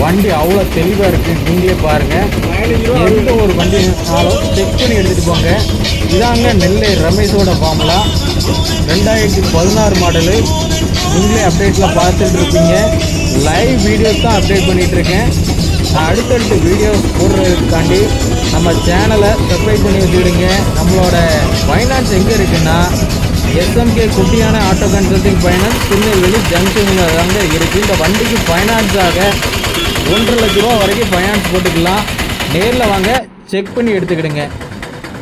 வண்டி அவ்வளோ தெளிவாக இருக்குது நீங்களே பாருங்கள் எந்த ஒரு வண்டினாலும் செக் பண்ணி எடுத்துகிட்டு போங்க. இதாங்க நெல்லை ரமேஷோட ஃபார்முலா ரெண்டாயிரத்தி பதினாறு மாடலு நீங்களே அப்டேட்டில் பார்த்துட்டு இருப்பீங்க. லைவ் வீடியோஸ் தான் அப்டேட் பண்ணிகிட்ருக்கேன் அடுத்தடுத்து நான் அடுத்தடுத்த வீடியோ போடுறதுக்காண்டி நம்ம சேனலை சப்ஸ்கிரைப் பண்ணி வச்சுக்கிடுங்க. நம்மளோட ஃபைனான்ஸ் எங்கே இருக்குன்னா எஸ்எம்கே குட்டியான ஆட்டோ கன்சல்டிங் ஃபைனான்ஸ் திருநெல்வேலி ஜங்ஷனில் தாங்க இருக்குது இந்த வண்டிக்கு ஃபைனான்ஸாக ஒன்றரை லட்ச ரூபா வரைக்கும் ஃபைனான்ஸ் போட்டுக்கலாம். நேரில் வாங்க செக் பண்ணி எடுத்துக்கிடுங்க.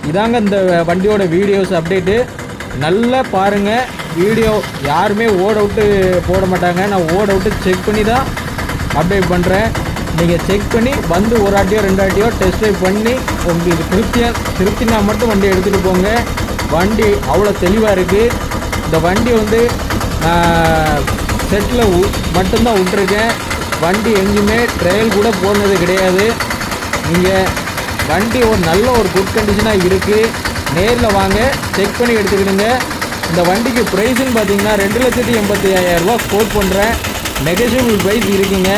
இதாங்க இந்த வண்டியோட வீடியோஸ் அப்டேட்டு நல்லா பாருங்கள் வீடியோ யாருமே ஓட அவுட்டு போட மாட்டாங்க. நான் ஓட அவுட்டு செக் பண்ணி தான் அப்டேட் பண்ணுறேன் நீங்கள் செக் பண்ணி வந்து ஒரு ஆட்டியோ ரெண்டு ஆட்டியோ டெஸ்ட் ட்ரைவ் பண்ணி உங்களுக்கு திருப்தியாக திருப்தினா மட்டும் வண்டி எடுத்துகிட்டு போங்க. வண்டி அவ்வளோ தெளிவாக இருக்குது இந்த வண்டி வந்து செட்டில் மட்டும்தான் விட்டுருக்கேன் வண்டி எங்கேயுமே ட்ரையல் கூட போனது கிடையாது. நீங்கள் வண்டி ஒரு நல்ல ஒரு குட் கண்டிஷனாக இருக்குது நேரில் வாங்க செக் பண்ணி எடுத்துக்கிடுங்க. இந்த வண்டிக்கு ப்ரைஸுன்னு பார்த்தீங்கன்னா ரெண்டு லட்சத்தி எண்பத்தி ஐயாயிரரூபா கோட் பண்ணுறேன் நெகசிபிள் ப்ரைஸ் இருக்குங்க.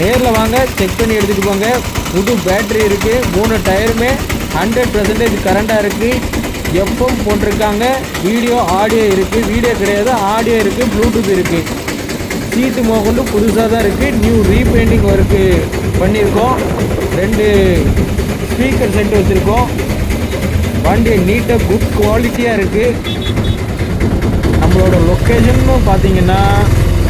நேரில் வாங்க செக் பண்ணி எடுத்துகிட்டு போங்க. புது பேட்ரி இருக்குது மூணு டயருமே ஹண்ட்ரட் பர்சன்டேஜ் கரண்ட்டாக இருக்குது எஃப்எம் போட்டிருக்காங்க. வீடியோ ஆடியோ இருக்குது வீடியோ கிடையாது ஆடியோ இருக்குது ப்ளூடூத் இருக்குது சீட்டு மோகொண்டு புதுசாக தான் இருக்குது நியூ ரீபெயிண்டிங் ஒர்க்கு பண்ணியிருக்கோம். ரெண்டு ஸ்பீக்கர் செட் வச்சுருக்கோம். வண்டி நீட்டாக குட் குவாலிட்டியாக இருக்குது நம்மளோட லொக்கேஷன்னு பார்த்தீங்கன்னா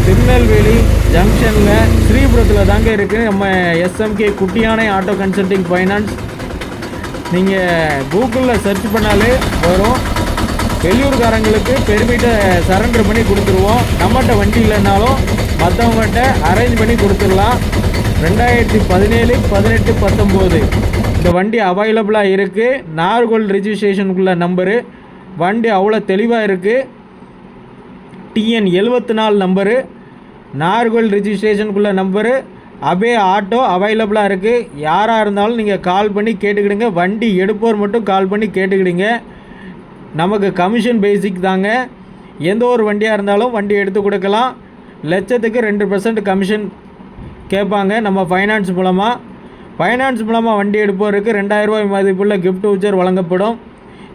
திருநெல்வேலி ஜங்ஷனில் ஸ்ரீபுரத்தில் தாங்க இருக்குது நம்ம எஸ்எம்கே குட்டியானை ஆட்டோ கன்சல்டிங் ஃபைனான்ஸ் நீங்கள் கூகுளில் சர்ச் பண்ணாலே வரும். வெளியூர்காரங்களுக்கு பெருமிட்ட சரண்டர் பண்ணி கொடுத்துருவோம். நம்மகிட்ட வண்டி இல்லைனாலும் மற்றவங்கள்ட்ட அரேஞ்ச் பண்ணி கொடுத்துடலாம். ரெண்டாயிரத்தி பதினேழு பதினெட்டு பத்தொம்போது. இந்த வண்டி அவைலபிளாக இருக்குது நார்கோல் ரிஜிஸ்ட்ரேஷனுக்குள்ள நம்பரு வண்டி அவ்வளோ தெளிவாக இருக்குது டிஎன் எழுபத்தி நாலு நம்பரு நார்கோல் ரிஜிஸ்ட்ரேஷனுக்குள்ள நம்பரு அபே ஆட்டோ அவைலபிளாக இருக்குது யாராக இருந்தாலும் நீங்கள் கால் பண்ணி கேட்டுக்கிடுங்க. வண்டி எடுப்போர் மட்டும் கால் பண்ணி கேட்டுக்கிடுங்க. நமக்கு கமிஷன் பேசிக் தாங்க. எந்த ஒரு வண்டியாக இருந்தாலும் வண்டி எடுத்து கொடுக்கலாம். லட்சத்துக்கு ரெண்டு பர்சன்ட் கமிஷன் கேட்பாங்க. நம்ம ஃபைனான்ஸ் மூலமாக ஃபைனான்ஸ் மூலமாக வண்டி எடுப்போருக்கு ரெண்டாயிரரூபாய் மதிப்புள்ள கிஃப்ட் வச்சர் வழங்கப்படும்.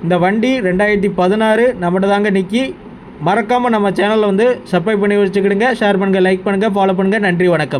இந்த வண்டி ரெண்டாயிரத்தி பதினாறு நம்மகிட்ட தாங்க நிற்கி மறக்காமல் நம்ம சேனலில் வந்து சப்ஸ்கிரைப் பண்ணி வச்சுக்கிடுங்க. ஷேர் பண்ணுங்கள் லைக் பண்ணுங்கள் ஃபாலோ பண்ணுங்கள் நன்றி வணக்கம்.